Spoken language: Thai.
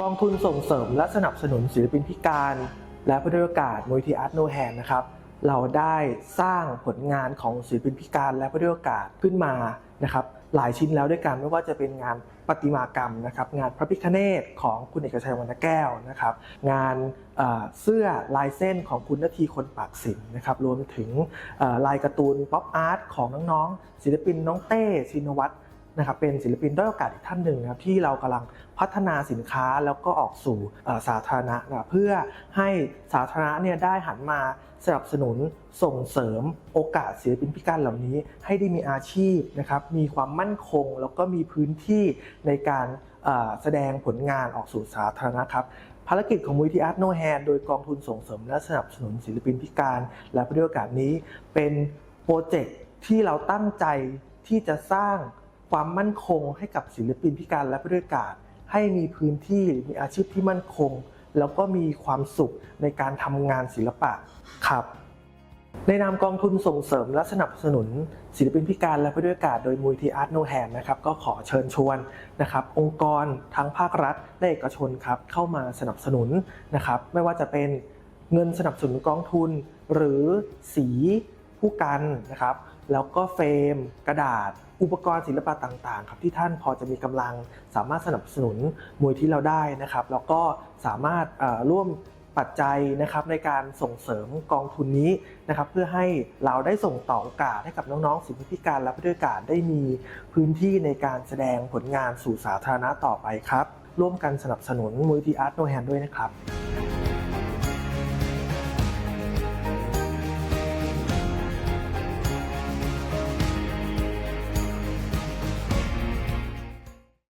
กองทุนส่งเสริมและสนับสนุนศิลปินพิการ และผู้ด้อยโอกาสมูลที่อาร์ตโนแฮนนะครับ เราได้สร้างผลงานของศิลปินพิการและผู้ด้อยโอกาสขึ้นมานะครับหลายชิ้นแล้วด้วยกันไม่ว่าจะเป็นงานประติมากรรมนะครับ งานพระพิคเนตของคุณเอกชัยวรรณแก้วนะครับ งานเสื้อลายเส้นของคุณนาทีคนปากสินนะครับรวมถึงลายการ์ตูนป๊อปอาร์ตของน้องๆศิลปินน้องเต้ชินวัตร นะครับเป็นศิลปินด้อยโอกาสอีกท่านหนึ่งนะครับที่เรากำลังพัฒนาสินค้าแล้วก็ออกสู่สาธารณะนะเพื่อให้สาธารณะเนี่ยได้หันมาสนับสนุนส่งเสริมโอกาสศิลปินพิการเหล่านี้ ให้ได้มีอาชีพนะครับมีความมั่นคง แล้วก็มีพื้นที่ในการแสดงผลงานออกสู่สาธารณะครับภารกิจของมูลที่อาร์ตโนแฮนโดยกองทุนส่งเสริมและสนับสนุนศิลปินพิการ และผู้ด้อยโอกาสนี้เป็นโปรเจกต์ที่เราตั้งใจที่จะสร้าง ความมั่นคงให้กับศิลปินพิการและผู้ด้อยกาสให้มีพื้นที่มีอาชีพที่มั่นคง แล้วก็มีความสุขในการทำงานศิลปะครับในนามกองทุนส่งเสริมและสนับสนุนศิลปินพิการและผู้ด้อยกาสโดยมูลที่อาร์ตโนแฮนนะครับก็ขอเชิญชวนนะครับองค์กรทั้งภาครัฐและเอกชนครับเข้ามาสนับสนุนนะครับไม่ว่าจะเป็นเงินสนับสนุนกองทุน หรือสีผู้กันนะครับ แล้วก็เฟรม กระดาษ อุปกรณ์ศิลปะต่างๆ ครับที่ท่านพอจะมีกำลังสามารถสนับสนุนมูลที่เราได้นะครับ แล้วก็สามารถร่วมปัจจัยนะครับในการส่งเสริมกองทุนนี้นะครับ เพื่อให้เราได้ส่งต่อโอกาสให้กับน้องๆ ศิลปินพิการและผู้ด้อยกาสได้มีพื้นที่ในการแสดงผลงานสู่สาธารณะต่อไปครับ ร่วมกันสนับสนุนมูลที่อาร์ตโนแฮนด้วยนะครับ